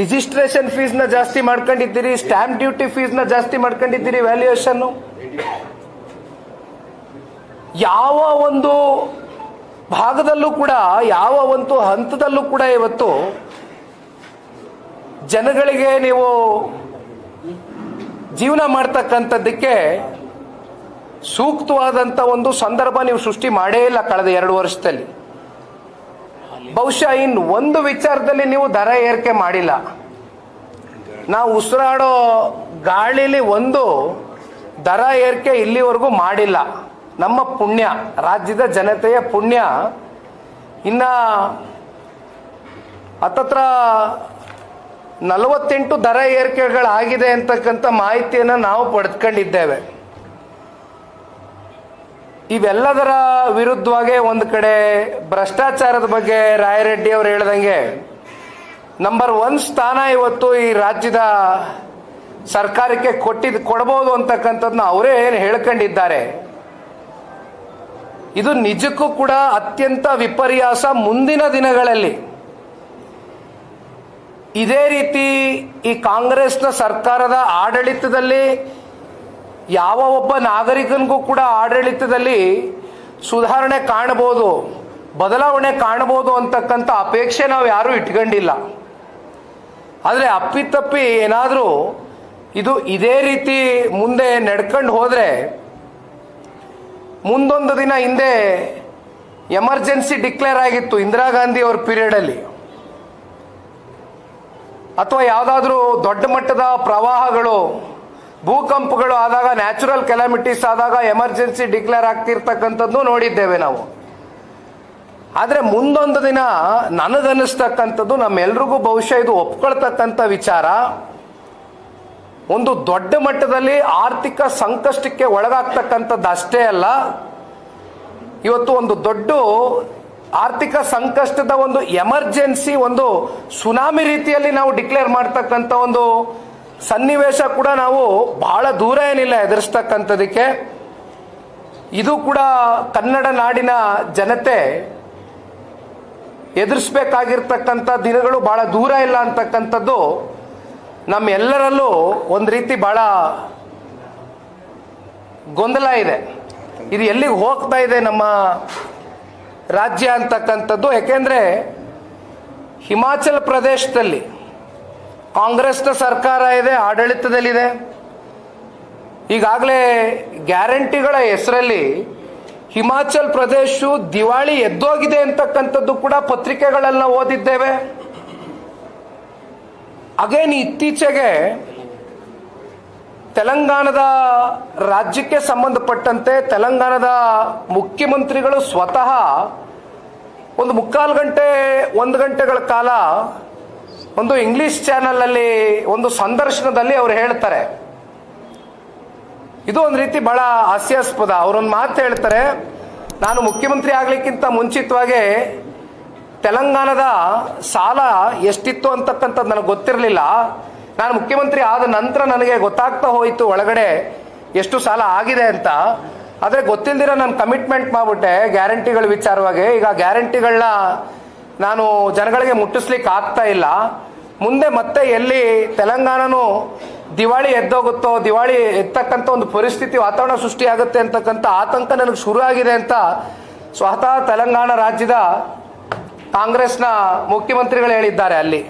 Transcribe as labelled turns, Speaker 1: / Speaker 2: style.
Speaker 1: Registration ಫೀಸ್ನ ಜಾಸ್ತಿ ಮಾಡ್ಕೊಂಡಿದ್ದೀರಿ stamp duty ಫೀಸ್ನ ಜಾಸ್ತಿ ಮಾಡ್ಕೊಂಡಿದ್ದೀರಿ ವ್ಯಾಲ್ಯೂಯೇಷನ್ ಯಾವ ಒಂದು ಭಾಗದಲ್ಲೂ ಕೂಡ, ಯಾವ ಒಂದು ಹಂತದಲ್ಲೂ ಕೂಡ ಇವತ್ತು ಜನಗಳಿಗೆ ನೀವು ಜೀವನ ಮಾಡ್ತಕ್ಕಂಥದ್ದಕ್ಕೆ ಸೂಕ್ತವಾದಂಥ ಒಂದು ಸಂದರ್ಭ ನೀವು ಸೃಷ್ಟಿ ಮಾಡೇ ಇಲ್ಲ ಕಳೆದ ಎರಡು ವರ್ಷದಲ್ಲಿ. ಬಹುಶಃ ಇನ್ ಒಂದು ವಿಚಾರದಲ್ಲಿ ನೀವು ದರ ಏರಿಕೆ ಮಾಡಿಲ್ಲ. ನಾವು ಉಸಿರಾಡೋ ಗಾಳಿಲಿ ಒಂದು ದರ ಏರಿಕೆ ಇಲ್ಲಿವರೆಗೂ ಮಾಡಿಲ್ಲ. ನಮ್ಮ ಪುಣ್ಯ, ರಾಜ್ಯದ ಜನತೆಯ ಪುಣ್ಯ. ಇನ್ನ ಹತ್ತತ್ರ ನಲವತ್ತೆಂಟು ದರ ಏರಿಕೆಗಳಾಗಿದೆ ಅಂತಕ್ಕಂಥ ಮಾಹಿತಿಯನ್ನು ನಾವು ಪಡೆದುಕೊಂಡಿದ್ದೇವೆ ಇವೆಲ್ಲದರ ವಿರುದ್ಧವಾಗಿ ಒಂದು ಕಡೆ ಭ್ರಷ್ಟಾಚಾರದ ಬಗ್ಗೆ ರಾಯರೆಡ್ಡಿ ಅವರು ಹೇಳ್ದಂಗೆ ನಂಬರ್ ಒನ್ ಸ್ಥಾನ ಇವತ್ತು ಈ ರಾಜ್ಯದ ಸರ್ಕಾರಕ್ಕೆ ಕೊಟ್ಟಿದ್ ಕೊಡಬಹುದು ಅಂತಕ್ಕಂಥದ್ನ ಅವರೇ ಏನು ಹೇಳ್ಕೊಂಡಿದ್ದಾರೆ. ಇದು ನಿಜಕ್ಕೂ ಕೂಡ ಅತ್ಯಂತ ವಿಪರ್ಯಾಸ ಮುಂದಿನ ದಿನಗಳಲ್ಲಿ. ಇದೇ ರೀತಿ ಈ ಕಾಂಗ್ರೆಸ್ನ ಸರ್ಕಾರದ ಆಡಳಿತದಲ್ಲಿ ಯಾವ ಒಬ್ಬ ನಾಗರಿಕನಿಗೂ ಕೂಡ ಆಡಳಿತದಲ್ಲಿ ಸುಧಾರಣೆ ಕಾಣಬಹುದು, ಬದಲಾವಣೆ ಕಾಣಬಹುದು ಅಂತಕ್ಕಂಥ ಅಪೇಕ್ಷೆ ನಾವು ಯಾರೂ ಇಟ್ಕೊಂಡಿಲ್ಲ. ಆದರೆ ಅಪ್ಪಿತಪ್ಪಿ ಏನಾದರೂ ಇದು ಇದೇ ರೀತಿ ಮುಂದೆ ನಡ್ಕೊಂಡು ಹೋದರೆ, ಮುಂದೊಂದು ದಿನ ಹಿಂದೆ ಎಮರ್ಜೆನ್ಸಿ ಡಿಕ್ಲೇರ್ ಆಗಿತ್ತು ಇಂದಿರಾ ಗಾಂಧಿ ಅವ್ರ ಪೀರಿಯಡಲ್ಲಿ. ಅಥವಾ ಯಾವುದಾದ್ರೂ ದೊಡ್ಡ ಮಟ್ಟದ ಪ್ರವಾಹಗಳು ಭೂಕಂಪಗಳು ಆದಾಗ ನ್ಯಾಚುರಲ್ ಕೆಲಾಮಿಟೀಸ್ ಆದಾಗ ಎಮರ್ಜೆನ್ಸಿ ಡಿಕ್ಲೇರ್ ಆಗ್ತಿರ್ತಕ್ಕಂಥದ್ದು ನೋಡಿದ್ದೇವೆ ನಾವು. ಆದರೆ ಮುಂದೊಂದು ದಿನ ನನಗನ್ನಿಸ್ತಕ್ಕಂಥದ್ದು, ನಮ್ಮೆಲ್ರಿಗೂ ಬಹುಶಃ ಇದು ಒಪ್ಕೊಳ್ತಕ್ಕಂಥ ವಿಚಾರ. ಒಂದು ದೊಡ್ಡ ಮಟ್ಟದಲ್ಲಿ ಆರ್ಥಿಕ ಸಂಕಷ್ಟಕ್ಕೆ ಒಳಗಾಗ್ತಕ್ಕಂಥದ್ದು ಅಷ್ಟೇ ಅಲ್ಲ. ಇವತ್ತು ಒಂದು ದೊಡ್ಡ ಆರ್ಥಿಕ ಸಂಕಷ್ಟದ ಒಂದು ಎಮರ್ಜೆನ್ಸಿ ಒಂದು ಸುನಾಮಿ ರೀತಿಯಲ್ಲಿ ನಾವು ಡಿಕ್ಲೇರ್ ಮಾಡ್ತಕ್ಕಂಥ ಒಂದು ಸನ್ನಿವೇಶ ಕೂಡ ನಾವು ಬಹಳ ದೂರ ಏನಿಲ್ಲ ಎದುರಿಸ್ತಕ್ಕಂಥದಕ್ಕೆ. ಇದು ಕೂಡ ಕನ್ನಡ ನಾಡಿನ ಜನತೆ ಎದುರಿಸ್ಬೇಕಾಗಿರ್ತಕ್ಕಂಥ ದಿನಗಳು ಬಹಳ ದೂರ ಇಲ್ಲ ಅಂತಕ್ಕಂಥದ್ದು ನಮ್ಮೆಲ್ಲರಲ್ಲೂ ಒಂದು ರೀತಿ ಬಹಳ ಗೊಂದಲ ಇದೆ. ಇದು ಎಲ್ಲಿಗೆ ಹೋಗ್ತಾ ಇದೆ ನಮ್ಮ ರಾಜ್ಯ ಅಂತಕ್ಕಂಥದ್ದು ಯಾಕೆಂದ್ರೆ ಹಿಮಾಚಲ ಪ್ರದೇಶದಲ್ಲಿ ಕಾಂಗ್ರೆಸ್ನ ಸರ್ಕಾರ ಇದೆ, ಆಡಳಿತದಲ್ಲಿದೆ. ಈಗಾಗಲೇ ಗ್ಯಾರಂಟಿಗಳ ಹೆಸರಲ್ಲಿ ಹಿಮಾಚಲ್ ಪ್ರದೇಶ ದಿವಾಳಿ ಎದ್ದೋಗಿದೆ ಅಂತಕ್ಕಂಥದ್ದು ಕೂಡ ಪತ್ರಿಕೆಗಳೆಲ್ಲ ಓದಿದ್ದೇವೆ. ಅಗೇನ್ ಇತ್ತೀಚೆಗೆ ತೆಲಂಗಾಣದ ರಾಜ್ಯಕ್ಕೆ ಸಂಬಂಧಪಟ್ಟಂತೆ ತೆಲಂಗಾಣದ ಮುಖ್ಯಮಂತ್ರಿಗಳು ಸ್ವತಃ ಒಂದು ಮುಕ್ಕಾಲು ಗಂಟೆ, ಒಂದು ಗಂಟೆಗಳ ಕಾಲ ಒಂದು ಇಂಗ್ಲಿಷ್ ಚಾನಲಲ್ಲಿ ಒಂದು ಸಂದರ್ಶನದಲ್ಲಿ ಅವರು ಹೇಳ್ತಾರೆ. ಇದು ಒಂದು ರೀತಿ ಬಹಳ ಹಾಸ್ಯಾಸ್ಪದ. ಅವರೊಂದು ಮಾತು ಹೇಳ್ತಾರೆ, ನಾನು ಮುಖ್ಯಮಂತ್ರಿ ಆಗ್ಲಿಕ್ಕಿಂತ ಮುಂಚಿತವಾಗಿ ತೆಲಂಗಾಣದ ಸಾಲ ಎಷ್ಟಿತ್ತು ಅಂತಕ್ಕಂಥದ್ದು ನನಗೆ ಗೊತ್ತಿರಲಿಲ್ಲ. ನಾನು ಮುಖ್ಯಮಂತ್ರಿ ಆದ ನಂತರ ನನಗೆ ಗೊತ್ತಾಗ್ತಾ ಹೋಯಿತು ಒಳಗಡೆ ಎಷ್ಟು ಸಾಲ ಆಗಿದೆ ಅಂತ. ಆದರೆ ಗೊತ್ತಿಲ್ದಿರೋ ನಾನು ಕಮಿಟ್ಮೆಂಟ್ ಮಾಡಿಬಿಟ್ಟೆ, ಗ್ಯಾರಂಟಿಗಳ ವಿಚಾರವಾಗಿ. ಈಗ ಗ್ಯಾರಂಟಿಗಳನ್ನ ನಾನು ಜನಗಳಿಗೆ ಮುಟ್ಟಿಸ್ಲಿಕ್ಕೆ ಆಗ್ತಾ ಇಲ್ಲ. ಮುಂದೆ ಮತ್ತೆ ಎಲ್ಲಿ ತೆಲಂಗಾಣನು ದಿವಾಳಿ ಎದ್ದೋಗುತ್ತೋ, ದಿವಾಳಿ ಎತ್ತಕ್ಕಂಥ ಒಂದು ಪರಿಸ್ಥಿತಿ ವಾತಾವರಣ ಸೃಷ್ಟಿಯಾಗುತ್ತೆ ಅಂತಕ್ಕಂಥ ಆತಂಕ ನನಗೆ ಶುರು ಆಗಿದೆ ಅಂತ ಸ್ವತಃ ತೆಲಂಗಾಣ ರಾಜ್ಯದ ಕಾಂಗ್ರೆಸ್ನ ಮುಖ್ಯಮಂತ್ರಿಗಳು ಹೇಳಿದ್ದಾರೆ ಅಲ್ಲಿ.